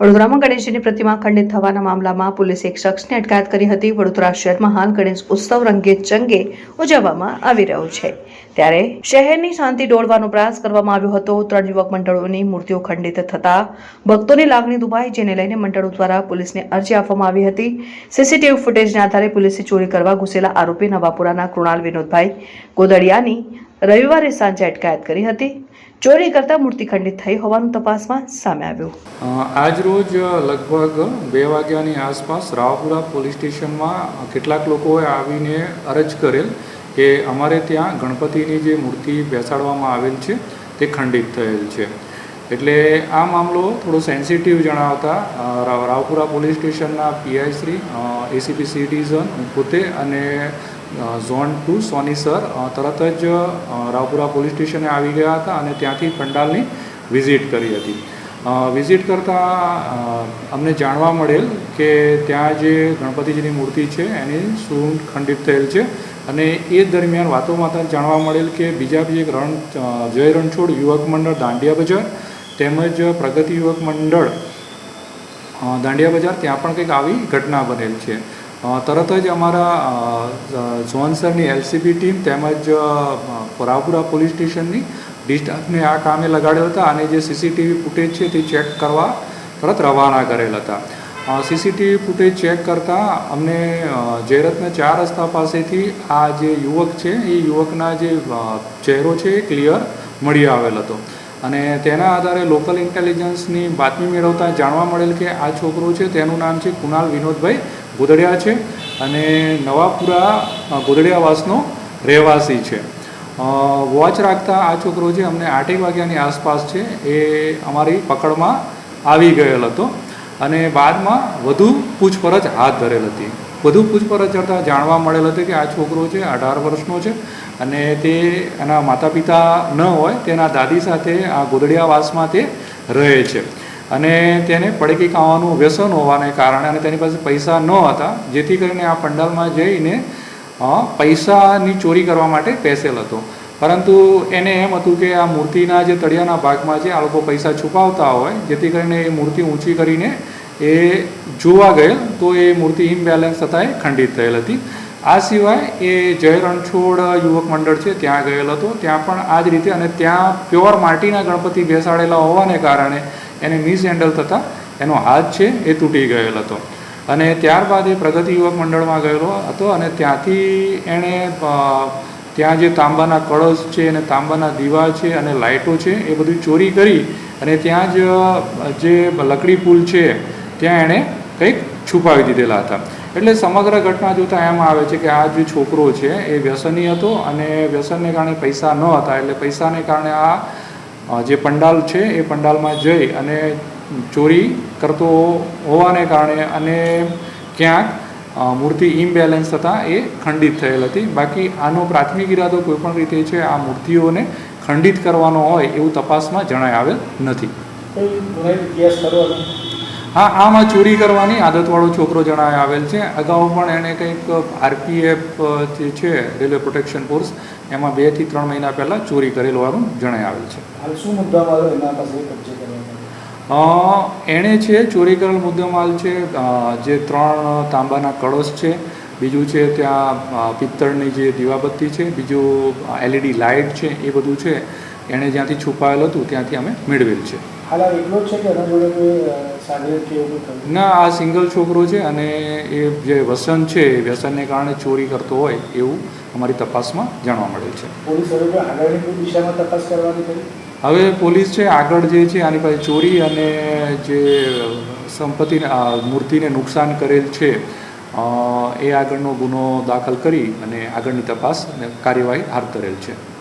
વડોદરામાં ગણેશજીની પ્રતિમા ખંડિત થવાના મામલામાં પોલીસે એક શખ્સની અટકાયત કરી હતી. વડોદરા શહેરમાં હાલ ગણેશ ઉત્સવ રંગે ચંગે ઉજવવામાં આવી રહ્યો છે. ત્યારે શહેરની શાંતિ ડોળવાનો પ્રયાસ કરવામાં આવ્યો હતો. ત્રણ યુવક મંડળોની મૂર્તિઓ ખંડિત થતા ભક્તોની લાગણી દુભાઈ જેને લઈને મંડળો દ્વારા પોલીસને અરજી આપવામાં આવી હતી. સીસીટીવી ફૂટેજના આધારે પોલીસે ચોરી કરવા ઘૂસેલા આરોપી નવાપુરાના કૃણાલ વિનોદભાઈ ગોદડિયાની રવિવારે સાંજે અટકાયત કરી હતી. ચોરી કરતા મૂર્તિ ખંડિત થઈ હોવાનું તપાસમાં સામે આવ્યું. આજ રોજ લગભગ બે વાગ્યાની આસપાસ રાવપુરા પોલીસ સ્ટેશનમાં કેટલાક લોકોએ આવીને અરજ કરેલ કે અમારે ત્યાં ગણપતિની જે મૂર્તિ બેસાડવામાં આવેલ છે તે ખંડિત થયેલ છે. એટલે આ મામલો થોડો સેન્સિટિવ જણાવતા રાવપુરા પોલીસ સ્ટેશનના પીઆઈ શ્રી એસીપી સિટીઝન પોતે અને ઝોન ટુ સોની સર. તરત જ રાવપુરા પોલીસ સ્ટેશને આવી ગયા હતા અને ત્યાંથી પંડાલની વિઝિટ કરી હતી. વિઝિટ કરતાં અમને જાણવા મળેલ કે ત્યાં જે ગણપતિજીની મૂર્તિ છે, એની સૂંઢ ખંડિત થયેલ છે અને એ દરમિયાન વાતોમાં જાણવા મળેલ કે બીજા બી એક રણ જય રણછોડ યુવક મંડળ, દાંડિયા બજાર તેમજ પ્રગતિ યુવક મંડળ દાંડિયા બજાર ત્યાં પણ કંઈક આવી ઘટના બનેલ છે. તરત જ અમારા ઝોન એલસીબી ટીમ તેમજ રાવપુરા પોલીસ સ્ટેશનની ડિસ્ટાફને આ કામે લગાડ્યો હતા અને જે સીસીટીવી ફૂટેજ છે તે ચેક કરવા તરત રવાના કરેલ હતા. સીસીટીવી ફૂટેજ ચેક કરતાં અમને જયરત્ન ચાર રસ્તા પાસેથી આ જે યુવક છે, એ યુવકના જે ચહેરો છે એ ક્લિયર મળી આવેલ હતો. અને તેના આધારે લોકલ ઇન્ટેલિજન્સની બાતમી મેળવતા જાણવા મળેલ કે આ છોકરો છે, તેનું નામ છે કુણાલ વિનોદભાઈ ગોદડિયા છે અને નવાપુરા ગોદડિયાવાસનો રહેવાસી છે. વોચ રાખતા આ છોકરો જે અમને આઠેક વાગ્યાની આસપાસ છે એ અમારી પકડમાં આવી ગયેલ હતો અને બાદમાં વધુ પૂછપરછ હાથ ધરેલ હતી. વધુ પૂછપરછ કરતાં જાણવા મળેલ હતું કે આ છોકરો છે, અઢાર વર્ષનો છે અને તે એના માતા પિતા ન હોય, તેના દાદી સાથે આ ગોદડિયાવાસમાં તે રહે છે. અને તેને પડકી ખાવાનું વ્યસન હોવાને કારણે અને તેની પાસે પૈસા ન હતા, જેથી કરીને આ પંડાલમાં જઈને પૈસાની ચોરી કરવા માટે પેસેલ હતો. પરંતુ એને એમ હતું કે આ મૂર્તિના જે તળિયાના ભાગમાં છે, આ લોકો પૈસા છુપાવતા હોય, જેથી કરીને એ મૂર્તિ ઊંચી કરીને એ જોવા ગયેલ, તો એ મૂર્તિ ઇમ્બેલેન્સ થતાં ખંડિત થયેલ હતી. આ સિવાય એ જય રણછોડ યુવક મંડળ છે, ત્યાં ગયેલ હતો. ત્યાં પણ આ જ રીતે અને ત્યાં પ્યોર માટીના ગણપતિ બેસાડેલા હોવાને કારણે એને મિસહેન્ડલ થતાં એનો હાથ છે એ તૂટી ગયેલ હતો. અને ત્યારબાદ એ પ્રગતિ યુવક મંડળમાં ગયેલો હતો અને ત્યાંથી એણે ત્યાં જે તાંબાના કળશ છે અને તાંબાના દીવા છે અને લાઇટો છે એ બધું ચોરી કરી અને ત્યાં જ જે લકડી પુલ છે, ત્યાં એણે કંઈક છુપાવી દીધેલા હતા. એટલે સમગ્ર ઘટના જોતાં એમ આવે છે કે આ જે છોકરો છે, એ વ્યસની હતો અને વ્યસનને કારણે પૈસા ન હતા. એટલે પૈસાને કારણે આ જે પંડાલ છે, એ પંડાલમાં જઈ અને ચોરી કરતો હોવાને કારણે અને ક્યાંક મૂર્તિ ઇમ્બેલેન્સ થતાં એ ખંડિત થયેલ હતી. બાકી આનો પ્રાથમિક ઈરાદો કોઈપણ રીતે છે, આ મૂર્તિઓને ખંડિત કરવાનો હોય એવું તપાસમાં જણાય આવેલ નથી. હા આમાં ચોરી કરવાની આદતવાળો છોકરો જણાય આવેલ છે. અગાઉ પણ એણે કંઈક આરપીએફ જે છે રેલવે પ્રોટેક્શન ફોર્સ એમાં બેથી ત્રણ મહિના પહેલાં ચોરી કરેલ હોવાનું જણાય આવેલ છે. શું મુદ્દામાં આવ્યો એના પાસે એણે છે ચોરી કરેલ મુદ્દામાલ છે જે ત્રણ તાંબાના કળશ છે. બીજું છે ત્યાં પિત્તળની જે દીવાબત્તી છે. બીજું એલઈડી લાઇટ છે એ બધું છે. એણે જ્યાંથી છુપાયેલ હતું ત્યાંથી અમે મેળવેલ છે. હાલ એકલો છે કે એના જોડે કોઈ કે એવું ના આ સિંગલ છોકરો છે અને એ જે વ્યસન છે એ વ્યસનને કારણે ચોરી કરતો હોય એવું અમારી તપાસમાં જાણવા મળે છે. પોલીસ દિશામાં તપાસ કરવાની કરી? હવે પોલીસ છે આગળ જે છે આની પાસે ચોરી અને જે સંપત્તિને મૂર્તિને નુકસાન કરેલ છે એ આગળનો ગુનો દાખલ કરી અને આગળની તપાસ અને કાર્યવાહી હાથ ધરેલ છે.